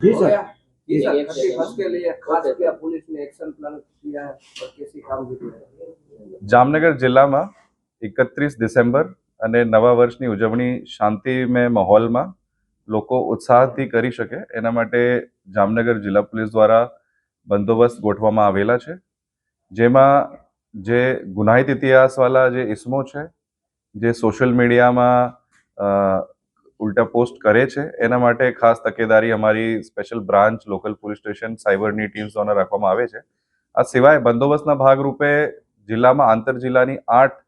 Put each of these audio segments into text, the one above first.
जी sir ये sir एक thirty second. First के लिए खास क्या पुलिस ने एक्शन प्लान किया है और कैसी कामगिरी है જામનગર જિલ્લામાં એકત્રીસ ડિસેમ્બર અને નવા વર્ષની ઉજવણી શાંતિમય માહોલમાં લોકો ઉત્સાહથી કરી શકે એના માટે જામનગર જિલ્લા પોલીસ દ્વારા બંદોબસ્ત ગોઠવવામાં આવેલા છે જેમાં જે ગુનાહિત ઇતિહાસવાળા જે ઇસમો છે જે સોશિયલ મીડિયામાં અ, ઉલટા પોસ્ટ કરે છે. એના માટે ખાસ તકેદારી અમારી special branch local police station સાયબરની teams દ્વારા રાખવામાં આવે છે. આ સિવાય બંદોબસ્તના ભાગરૂપે જિલ્લામાં આંતર જિલ્લાની આઠ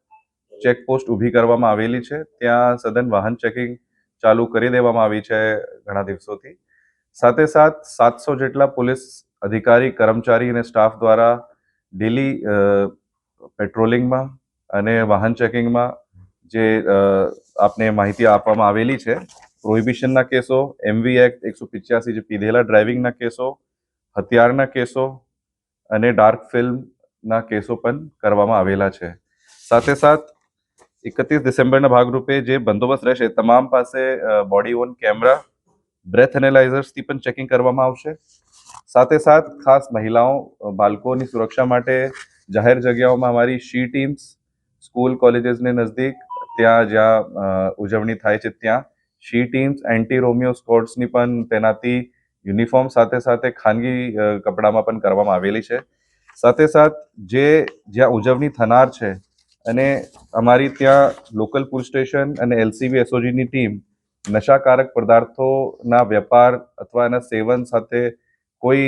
ચેકપોસ્ટ ઊભી કરવામાં આવેલી છે. ત્યાં સઘન વાહન ચેકિંગ ચાલુ કરી દેવામાં આવી છે ઘણા દિવસોથી. સાથે સાથ સાતસો જેટલા પોલીસ અધિકારી, કર્મચારી અને સ્ટાફ દ્વારા ડેલી પેટ્રોલિંગમાં અને વાહન ચેકિંગમાં જે આપને માહિતી આપવામાં આવેલી છે, પ્રોહિબિશનના કેસો, એમવી એક્ટ એકસો પિચ્યાસી જે પીધેલા ડ્રાઇવિંગના કેસો, હથિયારના કેસો અને ડાર્ક ફિલ્મના કેસો પણ કરવામાં આવેલા છે. સાથે સાથ, એકત્રીસ ડિસેમ્બરના ભાગરૂપે જે બંદોબસ્ત રહેશે, તમામ પાસે બોડી ઓન કેમેરા બ્રેથ એનાલાઇઝર્સથી પણ ચેકિંગ કરવામાં આવશે. સાથે સાથ, ખાસ મહિલાઓ બાળકોની સુરક્ષા માટે જાહેર જગ્યાઓમાં અમારી શી ટીમ્સ સ્કૂલ કોલેજીસની નજદીક ત્યાં જ્યાં ઉજવણી થાય છે ત્યાં. શી ટીમ્સ એન્ટી રોમિયો સ્કોડ્સની પણ તેનાથી યુનિફોર્મ સાથે સાથે ખાનગી કપડામાં પણ કરવામાં આવેલી છે. સાથે સાથ જે જ્યાં ઉજવણી થનાર છે અને અમારી ત્યાં લોકલ પોલીસ સ્ટેશન અને એલસીબી એસઓજીની ટીમ નશાકારક પદાર્થોના વેપાર અથવા એના સેવન સાથે કોઈ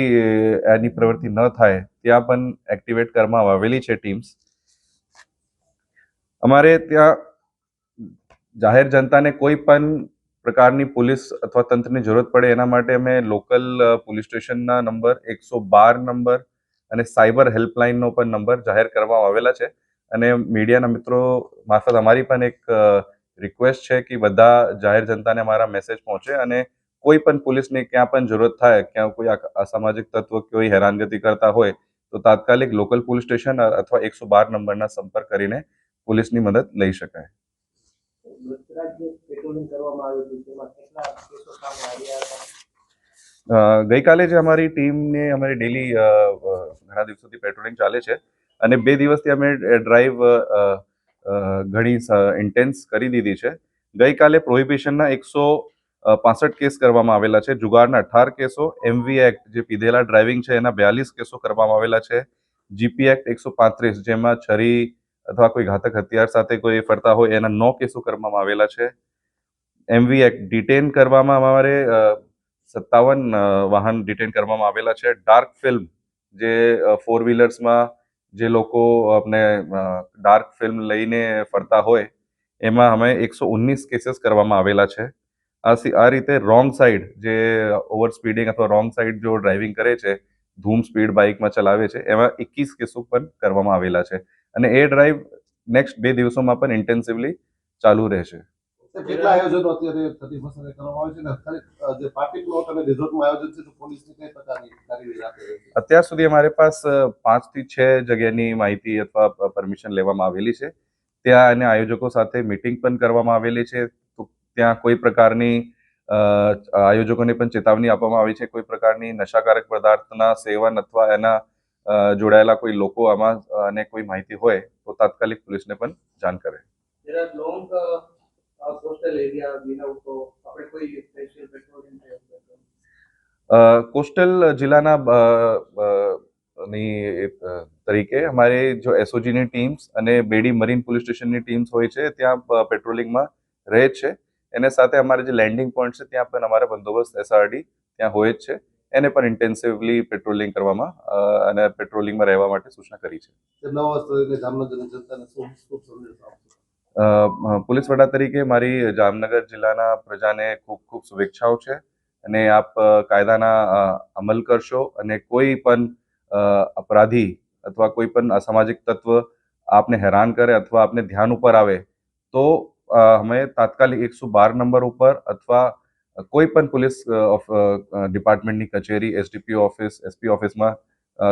એની પ્રવૃત્તિ ન થાય ત્યાં પણ એક્ટિવેટ કરવામાં આવેલી છે ટીમ્સ. અમારે ત્યાં જાહેર જનતાને કોઈ પણ પ્રકારની પોલીસ અથવા તંત્રની જરૂરત પડે એના માટે અમે લોકલ પોલીસ સ્ટેશનના નંબર, એકસો બાર નંબર અને સાયબર હેલ્પલાઇનનો પણ નંબર જાહેર કરવામાં આવેલા છે. અને મીડિયાના મિત્રો મારફત અમારી પણ એક રિક્વેસ્ટ છે કે બધા જાહેર જનતાને અમારા મેસેજ પહોંચે અને કોઈ પણ પોલીસની ક્યાં પણ જરૂરત થાય, ક્યાં કોઈ અસામાજિક તત્વ કોઈ હેરાનગતિ કરતા હોય, તો તાત્કાલિક લોકલ પોલીસ સ્ટેશન અથવા એકસો બાર નંબરના સંપર્ક કરીને પોલીસની મદદ લઈ શકાય. ગઈકાલે જે અમારી ટીમને, અમારી ડેલી ઘણા દિવસોથી પેટ્રોલિંગ ચાલે છે અને બે દિવસથી અમે ડ્રાઈવ ઘણી ઇન્ટેન્સ કરી દીધી છે. ગઈકાલે પ્રોહિબિશનના એકસો પાસઠ કેસ કરવામાં આવેલા છે. જુગારના અઠાર કેસો, એમવી એક્ટ જે પીધેલા ડ્રાઇવિંગ છે એના બ્યાલીસ કેસો કરવામાં આવેલા છે. જીપી એક્ટ એકસો પાંત્રીસ, જેમાં છરી અથવા કોઈ ઘાતક હથિયાર સાથે કોઈ ફરતા હોય, એના નો કેસો કરવામાં આવેલા છે. એમવી એક્ટ ડિટેન કરવામાં અમારે સત્તાવન વાહન ડિટેન કરવામાં આવેલા છે. ડાર્ક ફિલ્મ જે ફોર વ્હીલર્સમાં જે લોકો આપણે ડાર્ક ફિલ્મ લઈને ફરતા હોય, એમાં અમે એકસો ઓગણીસ કેસીસ કરવામાં આવેલા છે. આ રીતે રોંગ સાઈડ જે ઓવર સ્પીડિંગ અથવા રોંગ સાઈડ જો ડ્રાઇવિંગ કરે છે, ધૂમ સ્પીડ બાઇકમાં ચલાવે છે, એમાં એકવીસ કેસો પણ કરવામાં આવેલા છે. અને એ ડ્રાઈવ નેક્સ્ટ બે દિવસોમાં પણ ઇન્ટેન્સિવલી ચાલુ રહેશે. કેટલા આયોજનો અત્યારે થતી ફસલે કરવામાં આવે છે ને? જે પાર્ટી પ્લોટ અને રિઝોર્ટમાં આયોજન છે તો પોલીસની કઈ પ્રકારની કાર્યવાહી અત્યાર સુધી અમારે પાસ પાંચથી છ જગ્યાની માહિતી અથવા પરમિશન લેવામાં આવેલી છે. ત્યાં અને આયોજકો સાથે મીટિંગ પણ કરવામાં આવેલી છે. તો ત્યાં કોઈ પ્રકારની આયોજકોને પણ ચેતવણી આપવામાં આવી છે. કોઈ પ્રકારની નશાકારક પદાર્થના સેવન અથવા એના જોડાયેલા કોઈ લોકો આમાં અને કોઈ માહિતી હોય તો તાત્કાલિક પોલીસને પણ જાણ કરે. કોસ્ટલ જિલ્લાના ની તરીકે અમારે જો એસઓજીની ટીમ્સ અને બેડી મરીન પોલીસ સ્ટેશનની ટીમ્સ હોય છે ત્યાં પેટ્રોલિંગમાં રહે છે. એને સાથે અમારે જે લેન્ડિંગ પોઈન્ટ છે ત્યાં પણ અમારા બંદોબસ્ત એસઆરડી ત્યાં હોય જ છે. એને પણ ઇન્ટેન્સિવલી પેટ્રોલિંગ કરવામાં અને પેટ્રોલિંગમાં રહેવા માટે સૂચના કરી છે. પોલીસ વડા તરીકે મારી જામનગર જિલ્લાના પ્રજાને ખૂબ ખૂબ શુભેચ્છાઓ છે. અને આપ કાયદાના અમલ કરશો અને કોઈ પણ અપરાધી અથવા કોઈ પણ અસામાજિક તત્વ આપને હેરાન કરે અથવા આપને ધ્યાન ઉપર આવે તો અમે તાત્કાલિક એકસો બાર નંબર ઉપર અથવા કોઈ પણ પોલીસ ઓફ- ડિપાર્ટમેન્ટની કચેરી એસડીપીઓ ઓફિસ, એસપી ઓફિસમાં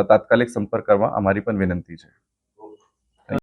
તાત્કાલિક સંપર્ક કરવા અમારી પણ વિનંતી છે.